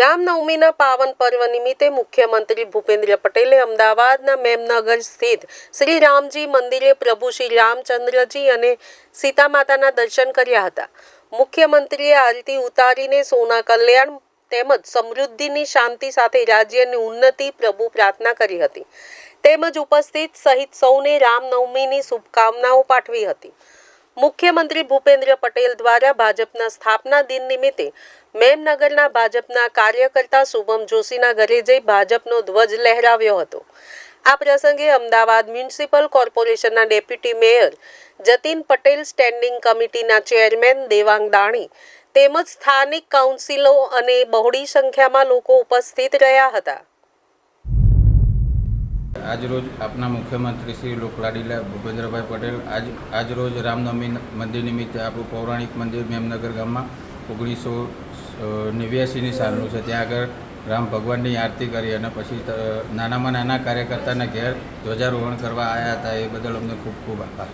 રામનવમીના પાવન પર્વ નિમિત્તે મુખ્યમંત્રી ભૂપેન્દ્ર પટેલે અમદાવાદના મેમનગર સ્થિત શ્રી રામજી મંદિરે પ્રભુ શ્રી રામચંદ્રજી અને સીતા માતાના દર્શન કર્યા હતા. મુખ્યમંત્રીએ આરતી ઉતારીને સોના કલ્યાણ તેમજ સમૃદ્ધિની શાંતિ સાથે રાજ્યની ઉન્નતિ પ્રભુ પ્રાર્થના કરી હતી. તેમજ ઉપસ્થિત સહિત સૌને રામનવમીની શુભકામનાઓ પાઠવી હતી. મુખ્યમંત્રી ભૂપેન્દ્ર પટેલ દ્વારા ભાજપના સ્થાપના દિન નિમિત્તે મેમનગરના ભાજપના કાર્યકર્તા શુભમ જોશીના ઘરે જઈ ભાજપનો ધ્વજ લહેરાવ્યો હતો. આ પ્રસંગે અમદાવાદ મ્યુનિસિપલ કોર્પોરેશનના deputy mayor Jatin Patel, standing કમિટીના ચેરમેન દેવાંગ દાણી તેમજ સ્થાનિક કાઉન્સિલો અને બહોળી સંખ્યામાં લોકો ઉપસ્થિત રહ્યા હતા. આજરોજ આપના મુખ્યમંત્રી શ્રી લોકલાડીલા ભૂપેન્દ્રભાઈ પટેલ આજ, આજરોજ રામનવમી મંદિર નિમિત્તે આપણું પૌરાણિક મંદિર મેમનગર ગામમાં ઓગણીસો નેવ્યાસીની સાલનું છે. ત્યાં આગળ રામ ભગવાનની આરતી કરી અને પછી નાનામાં નાના કાર્યકર્તાના ઘેર ધ્વજારોહણ કરવા આવ્યા હતા. એ બદલ અમને ખૂબ ખૂબ આભાર.